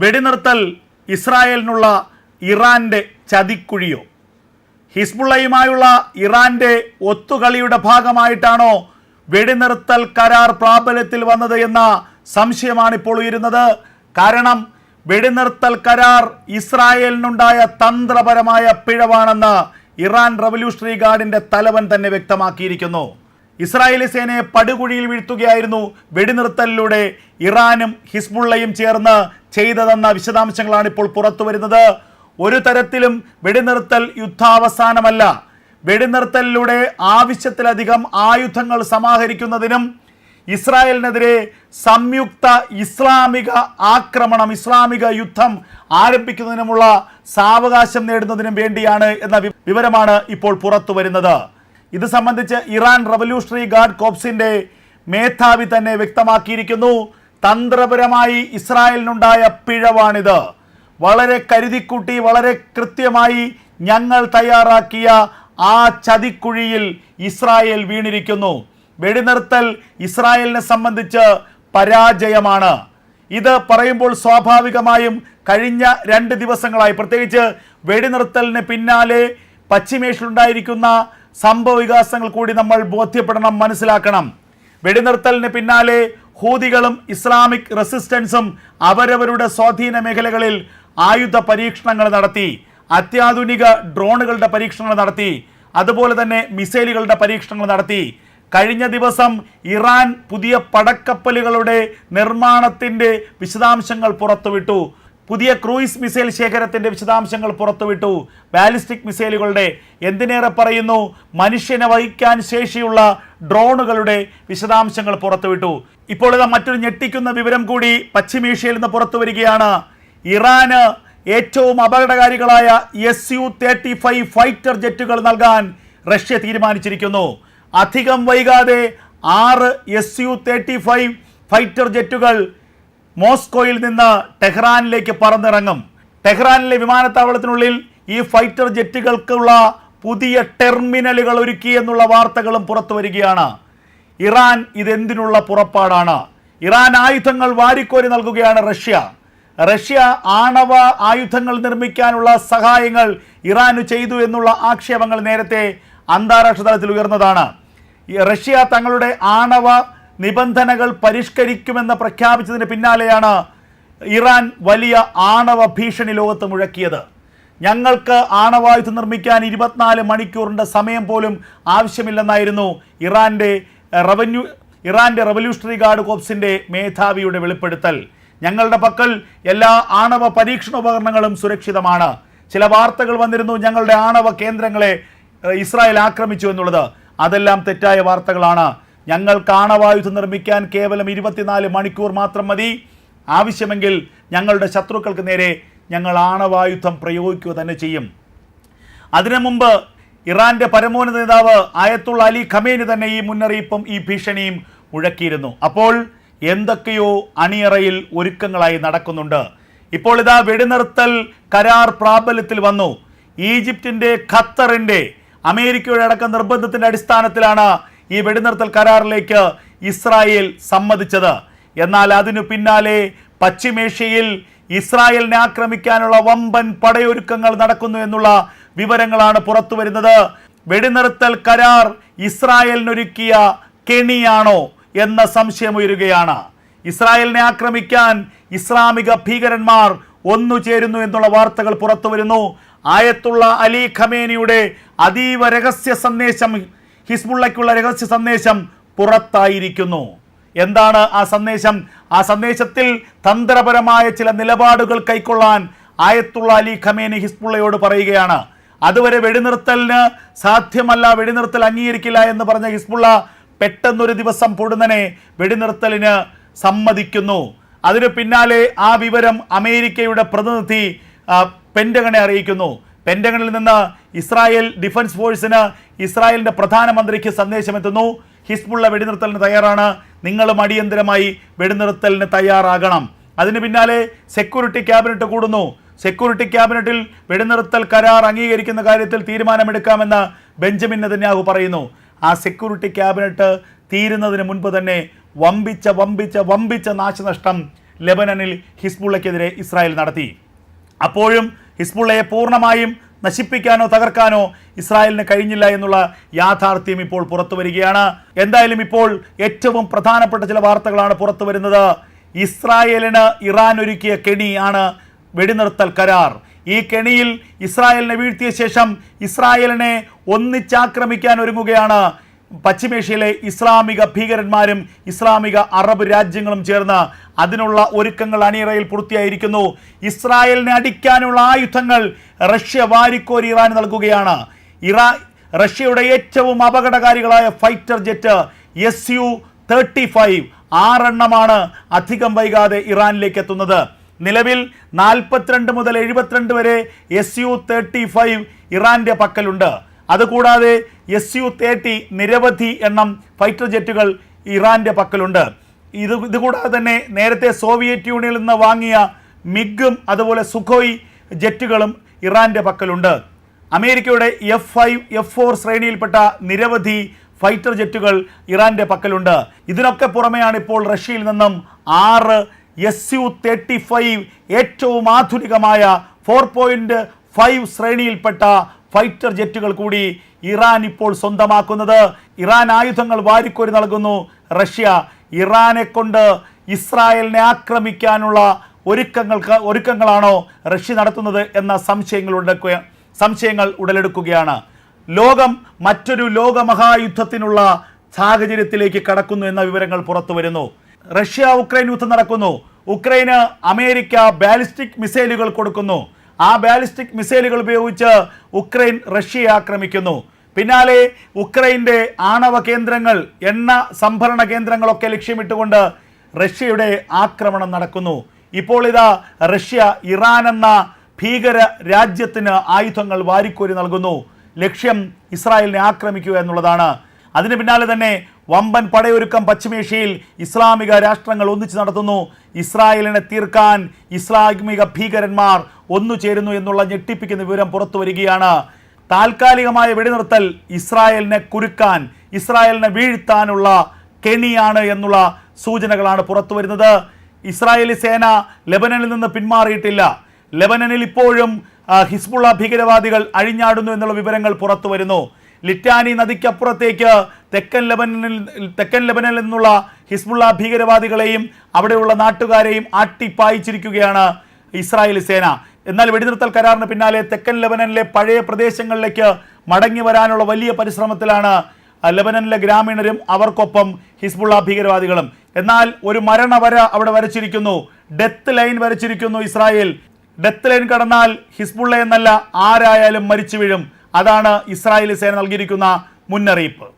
വെടിനിർത്തൽ ഇസ്രായേലിനുള്ള ഇറാന്റെ ചതിക്കുഴിയോ? ഹിസ്ബുള്ളയുമായുള്ള ഇറാന്റെ ഒത്തുകളിയുടെ ഭാഗമായിട്ടാണോ വെടിനിർത്തൽ കരാർ പ്രാബല്യത്തിൽ വന്നത് എന്ന സംശയമാണ് ഇപ്പോൾ ഉയരുന്നത്. കാരണം വെടിനിർത്തൽ കരാർ ഇസ്രായേലിനുണ്ടായ തന്ത്രപരമായ പിഴവാണെന്ന് ഇറാൻ റവല്യൂഷണറി ഗാർഡിന്റെ തലവൻ തന്നെ വ്യക്തമാക്കിയിരിക്കുന്നു. ഇസ്രായേലി സേനയെ പടുകുഴിയിൽ വീഴ്ത്തുകയായിരുന്നു വെടിനിർത്തലിലൂടെ ഇറാനും ഹിസ്ബുള്ളയും ചേർന്ന് ചെയ്തതെന്ന വിശദാംശങ്ങളാണ് ഇപ്പോൾ പുറത്തു വരുന്നത്. ഒരു തരത്തിലും വെടിനിർത്തൽ യുദ്ധാവസാനമല്ല. വെടിനിർത്തലിലൂടെ ആവശ്യത്തിലധികം ആയുധങ്ങൾ സമാഹരിക്കുന്നതിനും ഇസ്രായേലിനെതിരെ സംയുക്ത ഇസ്ലാമിക ആക്രമണം ഇസ്ലാമിക യുദ്ധം ആരംഭിക്കുന്നതിനുമുള്ള സാവകാശം നേടുന്നതിനും വേണ്ടിയാണ് എന്ന വിവരമാണ് ഇപ്പോൾ പുറത്തു വരുന്നത്. ഇത് സംബന്ധിച്ച് ഇറാൻ റവല്യൂഷണറി ഗാർഡ് കോപ്സിന്റെ മേധാവി തന്നെ വ്യക്തമാക്കിയിരിക്കുന്നു. തന്ത്രപരമായി ഇസ്രായേലിനുണ്ടായ പിഴവാണിത്. വളരെ കരുതിക്കൂട്ടി വളരെ കൃത്യമായി ഞങ്ങൾ തയ്യാറാക്കിയ ആ ചതിക്കുഴിയിൽ ഇസ്രായേൽ വീണിരിക്കുന്നു. വെടിനിർത്തൽ ഇസ്രായേലിനെ സംബന്ധിച്ച് പരാജയമാണ്. ഇത് പറയുമ്പോൾ സ്വാഭാവികമായും കഴിഞ്ഞ രണ്ട് ദിവസങ്ങളായി. പ്രത്യേകിച്ച് വെടിനിർത്തലിന് പിന്നാലെ പശ്ചിമേഷ്യയിലുണ്ടായിരിക്കുന്ന സംഭവ വികാസങ്ങൾ കൂടി നമ്മൾ ബോധ്യപ്പെടണം മനസ്സിലാക്കണം. വെടിനിർത്തലിന് പിന്നാലെ ഹൂതികളും ഇസ്ലാമിക് റെസിസ്റ്റൻസും അവരവരുടെ സ്വാധീന മേഖലകളിൽ ആയുധ പരീക്ഷണങ്ങൾ നടത്തി അത്യാധുനിക ഡ്രോണുകളുടെ പരീക്ഷണങ്ങൾ നടത്തി അതുപോലെ തന്നെ മിസൈലുകളുടെ പരീക്ഷണങ്ങൾ നടത്തി. കഴിഞ്ഞ ദിവസം ഇറാൻ പുതിയ പടക്കപ്പലുകളുടെ നിർമ്മാണത്തിന്റെ വിശദാംശങ്ങൾ പുറത്തുവിട്ടു. പുതിയ ക്രൂയിസ് മിസൈൽ ശേഖരത്തിന്റെ വിശദാംശങ്ങൾ പുറത്തുവിട്ടു. ബാലിസ്റ്റിക് മിസൈലുകളുടെ എന്തിനേറെ പറയുന്നു? മനുഷ്യനെ വഹിക്കാൻ ശേഷിയുള്ള ഡ്രോണുകളുടെ വിശദാംശങ്ങൾ പുറത്തുവിട്ടു. ഇപ്പോൾ ഇതാ മറ്റൊരു ഞെട്ടിക്കുന്ന വിവരം കൂടി പശ്ചിമേഷ്യയിൽ നിന്ന് പുറത്തു വരികയാണ് ഇറാന് ഏറ്റവും അപകടകാരികളായ S U thirty five fighter ജെറ്റുകൾ നൽകാൻ റഷ്യ തീരുമാനിച്ചിരിക്കുന്നു. അധികം വൈകാതെ ആറ് S U thirty five fighter ജെറ്റുകൾ മോസ്കോയിൽ നിന്ന് ടെഹ്റാനിലേക്ക് പറന്നിറങ്ങും. ടെഹ്റാനിലെ വിമാനത്താവളത്തിനുള്ളിൽ ഈ ഫൈറ്റർ ജെറ്റുകൾക്കുള്ള പുതിയ ടെർമിനലുകൾ ഒരുക്കി എന്നുള്ള വാർത്തകളും പുറത്തു വരികയാണ്. ഇറാൻ ഇതെന്തിനുള്ള പുറപ്പാടാണ്? ഇറാൻ ആയുധങ്ങൾ വാരിക്കോരി നൽകുകയാണ് റഷ്യ. റഷ്യ ആണവ ആയുധങ്ങൾ നിർമ്മിക്കാനുള്ള സഹായങ്ങൾ ഇറാന് ചെയ്തു എന്നുള്ള ആക്ഷേപങ്ങൾ നേരത്തെ അന്താരാഷ്ട്ര തലത്തിൽ ഉയർന്നതാണ്. റഷ്യ തങ്ങളുടെ ആണവ നിബന്ധനകൾ പരിഷ്കരിക്കുമെന്ന് പ്രഖ്യാപിച്ചതിന് പിന്നാലെയാണ് ഇറാൻ വലിയ ആണവ ഭീഷണി ലോകത്ത് മുഴക്കിയത്. ഞങ്ങൾക്ക് ആണവായുധം നിർമ്മിക്കാൻ ഇരുപത്തിനാല് മണിക്കൂറിന്റെ സമയം പോലും ആവശ്യമില്ലെന്നായിരുന്നു ഇറാന്റെ റവന്യൂ ഇറാന്റെ റവല്യൂഷണറി ഗാർഡ് കോപ്സിന്റെ മേധാവിയുടെ വെളിപ്പെടുത്തൽ. ഞങ്ങളുടെ പക്കൽ എല്ലാ ആണവ പരീക്ഷണ ഉപകരണങ്ങളും സുരക്ഷിതമാണ്. ചില വാർത്തകൾ വന്നിരുന്നു ഞങ്ങളുടെ ആണവ കേന്ദ്രങ്ങളെ ഇസ്രായേൽ ആക്രമിച്ചു എന്നുള്ളത്. അതെല്ലാം തെറ്റായ വാർത്തകളാണ്. ഞങ്ങൾക്ക് ആണവായുധം നിർമ്മിക്കാൻ കേവലം ഇരുപത്തിനാല് മണിക്കൂർ മാത്രം മതി. ആവശ്യമെങ്കിൽ ഞങ്ങളുടെ ശത്രുക്കൾക്ക് നേരെ ഞങ്ങൾ ആണവായുധം പ്രയോഗിക്കുക തന്നെ ചെയ്യും. അതിനു മുമ്പ് ഇറാന്റെ പരമോന്നത നേതാവ് ആയത്തുള്ള അലി ഖമേനി തന്നെ ഈ മുന്നറിയിപ്പും ഈ ഭീഷണിയും മുഴക്കിയിരുന്നു. അപ്പോൾ എന്തൊക്കെയോ അണിയറയിൽ ഒരുക്കങ്ങളായി നടക്കുന്നുണ്ട്. ഇപ്പോൾ ഇതാ വെടിനിർത്തൽ കരാർ പ്രാബല്യത്തിൽ വന്നു. ഈജിപ്തിന്റെ ഖത്തറിന്റെ അമേരിക്കയുടെ അടക്കം നിർബന്ധത്തിന്റെ അടിസ്ഥാനത്തിലാണ് ഈ വെടിനിർത്തൽ കരാറിലേക്ക് ഇസ്രായേൽ സമ്മതിച്ചത്. എന്നാൽ അതിനു പിന്നാലെ പശ്ചിമേഷ്യയിൽ ഇസ്രായേലിനെ ആക്രമിക്കാനുള്ള വമ്പൻ പടയൊരുക്കങ്ങൾ നടക്കുന്നു എന്നുള്ള വിവരങ്ങളാണ് പുറത്തു വരുന്നത്. വെടിനിർത്തൽ കരാർ ഇസ്രായേലിനൊരുക്കിയ കെണിയാണോ എന്ന സംശയമുയരുകയാണ് ഇസ്രായേലിനെ ആക്രമിക്കാൻ ഇസ്ലാമിക ഭീകരന്മാർ ഒന്നു ചേരുന്നു എന്നുള്ള വാർത്തകൾ പുറത്തു വരുന്നു. ആയത്തുള്ള അലി ഖമേനിയുടെ അതീവ രഹസ്യ സന്ദേശം ഹിസ്ബുള്ളയ്ക്കുള്ള രഹസ്യ സന്ദേശം പുറത്തായിരിക്കുന്നു. എന്താണ് ആ സന്ദേശം? ആ സന്ദേശത്തിൽ തന്ത്രപരമായ ചില നിലപാടുകൾ കൈക്കൊള്ളാൻ ആയത്തുള്ള അലി ഖമേനി ഹിസ്ബുള്ളയോട് പറയുകയാണ്. അതുവരെ വെടിനിർത്തലിന് സാധ്യമല്ല വെടിനിർത്തൽ അംഗീകരിക്കില്ല എന്ന് പറഞ്ഞ ഹിസ്ബുള്ള പെട്ടെന്നൊരു ദിവസം പൊടുന്നനെ വെടിനിർത്തലിന് സമ്മതിക്കുന്നു. അതിനു പിന്നാലെ ആ വിവരം അമേരിക്കയുടെ പ്രതിനിധി പെൻഡഗണെ അറിയിക്കുന്നു. പെൻഡഗണിൽ നിന്ന് ഇസ്രായേൽ ഡിഫൻസ് ഫോഴ്സിന് ഇസ്രായേലിന്റെ പ്രധാനമന്ത്രിക്ക് സന്ദേശമെത്തുന്നു. ഹിസ്ബുള്ള വെടിനിർത്തലിന് തയ്യാറാണ്. നിങ്ങളും അടിയന്തരമായി വെടിനിർത്തലിന് തയ്യാറാകണം. അതിന് പിന്നാലെ സെക്യൂരിറ്റി ക്യാബിനറ്റ് കൂടുന്നു. സെക്യൂരിറ്റി ക്യാബിനറ്റിൽ വെടിനിർത്തൽ കരാർ അംഗീകരിക്കുന്ന കാര്യത്തിൽ തീരുമാനമെടുക്കാമെന്ന് ബെഞ്ചമിൻ നെതന്യാഹു പറയുന്നു. ആ സെക്യൂരിറ്റി ക്യാബിനറ്റ് തീരുന്നതിന് മുൻപ് തന്നെ വമ്പിച്ച വമ്പിച്ച വമ്പിച്ച നാശനഷ്ടം ലെബനനിൽ ഹിസ്ബുള്ളയ്ക്കെതിരെ ഇസ്രായേൽ നടത്തി. അപ്പോഴും ഹിസ്ബുള്ളയെ പൂർണമായും നശിപ്പിക്കാനോ തകർക്കാനോ ഇസ്രായേലിന് കഴിഞ്ഞില്ല എന്നുള്ള യാഥാർത്ഥ്യം ഇപ്പോൾ പുറത്തു വരികയാണ്. എന്തായാലും ഇപ്പോൾ ഏറ്റവും പ്രധാനപ്പെട്ട ചില വാർത്തകളാണ് പുറത്തു വരുന്നത്. ഇസ്രായേലിന് ഇറാൻ ഒരുക്കിയ കെണിയാണ് വെടിനിർത്തൽ കരാർ. ഈ കെണിയിൽ ഇസ്രായേലിനെ വീഴ്ത്തിയ ശേഷം ഇസ്രായേലിനെ ഒന്നിച്ചാക്രമിക്കാൻ ഒരുങ്ങുകയാണ് പശ്ചിമേഷ്യയിലെ ഇസ്ലാമിക ഭീകരന്മാരും ഇസ്ലാമിക അറബ് രാജ്യങ്ങളും ചേർന്ന് അതിനുള്ള ഒരുക്കങ്ങൾ അണിയറയിൽ പൂർത്തിയായിരിക്കുന്നു. ഇസ്രായേലിനെ അടിക്കാനുള്ള ആയുധങ്ങൾ റഷ്യ വാരിക്കോരി ഇറാൻ നൽകുകയാണ്. ഇറാ റഷ്യയുടെ ഏറ്റവും അപകടകാരികളായ fighter jet S U thirty five ആറെണ്ണമാണ് അധികം വൈകാതെ ഇറാനിലേക്ക് എത്തുന്നത്. നിലവിൽ നാൽപ്പത്തിരണ്ട് മുതൽ എഴുപത്തിരണ്ട് വരെ എസ് യു തേർട്ടി ഫൈവ് ഇറാന്റെ പക്കലുണ്ട്. അതുകൂടാതെ എസ് യു തേർട്ടി നിരവധി എണ്ണം ഫൈറ്റർ ജെറ്റുകൾ ഇറാന്റെ പക്കലുണ്ട്. ഇത് ഇതുകൂടാതെ തന്നെ നേരത്തെ സോവിയറ്റ് യൂണിയനിൽ നിന്ന് വാങ്ങിയ മിഗും അതുപോലെ സുഖോയ് ജെറ്റുകളും ഇറാന്റെ പക്കലുണ്ട്. അമേരിക്കയുടെ എഫ് ഫൈവ് എഫ് ഫോർ ശ്രേണിയിൽപ്പെട്ട നിരവധി ഫൈറ്റർ ജെറ്റുകൾ ഇറാന്റെ പക്കലുണ്ട്. ഇതിനൊക്കെ പുറമെയാണ് ഇപ്പോൾ റഷ്യയിൽ നിന്നും ആറ് എസ് യു തേർട്ടി ഫൈവ് ഏറ്റവും ആധുനികമായ ഫോർ പോയിന്റ് ഫൈവ് ശ്രേണിയിൽപ്പെട്ട ഫൈറ്റർ ജെറ്റുകൾ കൂടി ഇറാൻ ഇപ്പോൾ സ്വന്തമാക്കുന്നത്. ഇറാൻ ആയുധങ്ങൾ വാരിക്കോരി നൽകുന്നു. റഷ്യ ഇറാനെ കൊണ്ട് ഇസ്രായേലിനെ ആക്രമിക്കാനുള്ള ഒരുക്കങ്ങൾക്ക് ഒരുക്കങ്ങളാണോ റഷ്യ നടത്തുന്നത് എന്ന സംശയങ്ങൾ ഉടക്കുക സംശയങ്ങൾ ഉടലെടുക്കുകയാണ്. ലോകം മറ്റൊരു ലോകമഹായുദ്ധത്തിനുള്ള സാഹചര്യത്തിലേക്ക് കടക്കുന്നു എന്ന വിവരങ്ങൾ പുറത്തു വരുന്നു. റഷ്യ ഉക്രൈൻ യുദ്ധം നടക്കുന്നു. ഉക്രൈന് അമേരിക്ക ബാലിസ്റ്റിക് മിസൈലുകൾ കൊടുക്കുന്നു. ആ ബാലിസ്റ്റിക് മിസൈലുകൾ ഉപയോഗിച്ച് ഉക്രൈൻ റഷ്യയെ ആക്രമിക്കുന്നു. പിന്നാലെ ഉക്രൈന്റെ ആണവ കേന്ദ്രങ്ങൾ എണ്ണ സംഭരണ കേന്ദ്രങ്ങളൊക്കെ ലക്ഷ്യമിട്ടുകൊണ്ട് റഷ്യയുടെ ആക്രമണം നടക്കുന്നു. ഇപ്പോൾ ഇതാ റഷ്യ ഇറാൻ എന്ന ഭീകര രാജ്യത്തിന് ആയുധങ്ങൾ വാരിക്കോരി നൽകുന്നു. ലക്ഷ്യം ഇസ്രായേലിനെ ആക്രമിക്കുക എന്നുള്ളതാണ്. അതിന് പിന്നാലെ തന്നെ വമ്പൻ പടയൊരുക്കം പശ്ചിമേഷ്യയിൽ ഇസ്ലാമിക രാഷ്ട്രങ്ങൾ ഒന്നിച്ചു നടത്തുന്നു. ഇസ്രായേലിനെ തീർക്കാൻ ഇസ്ലാമിക ഭീകരന്മാർ ഒന്നു ചേരുന്നു എന്നുള്ള ഞെട്ടിപ്പിക്കുന്ന വിവരം പുറത്തു വരികയാണ്. താൽക്കാലികമായ വെടിനിർത്തൽ ഇസ്രായേലിനെ കുരുക്കാൻ ഇസ്രായേലിനെ വീഴ്ത്താനുള്ള കെണിയാണ് എന്നുള്ള സൂചനകളാണ് പുറത്തു വരുന്നത്. ഇസ്രായേലി സേന ലെബനനിൽ നിന്ന് പിന്മാറിയിട്ടില്ല. ലെബനനിൽ ഇപ്പോഴും ഹിസ്ബുള്ള ഭീകരവാദികൾ അഴിഞ്ഞാടുന്നു എന്നുള്ള വിവരങ്ങൾ പുറത്തു വരുന്നു. ലിറ്റാനി നദിക്കപ്പുറത്തേക്ക് തെക്കൻ ലെബനനിൽ തെക്കൻ ലബനിൽ നിന്നുള്ള ഹിസ്ബുള്ള ഭീകരവാദികളെയും അവിടെയുള്ള നാട്ടുകാരെയും ആട്ടിപ്പായിച്ചിരിക്കുകയാണ് ഇസ്രായേൽ സേന. എന്നാൽ വെടിനിർത്തൽ കരാറിന് പിന്നാലെ തെക്കൻ ലബനനിലെ പഴയ പ്രദേശങ്ങളിലേക്ക് മടങ്ങി വരാനുള്ള വലിയ പരിശ്രമത്തിലാണ് ലെബനനിലെ ഗ്രാമീണരും അവർക്കൊപ്പം ഹിസ്ബുള്ള ഭീകരവാദികളും. എന്നാൽ ഒരു മരണവര അവിടെ വരച്ചിരിക്കുന്നു. ഡെത്ത് ലൈൻ വരച്ചിരിക്കുന്നു ഇസ്രായേൽ. ഡെത്ത് ലൈൻ കടന്നാൽ ഹിസ്ബുള്ള എന്നല്ല ആരായാലും മരിച്ചു വീഴും. അതാണ് ഇസ്രായേലി സേന നൽകിയിരിക്കുന്ന മുന്നറിയിപ്പ്.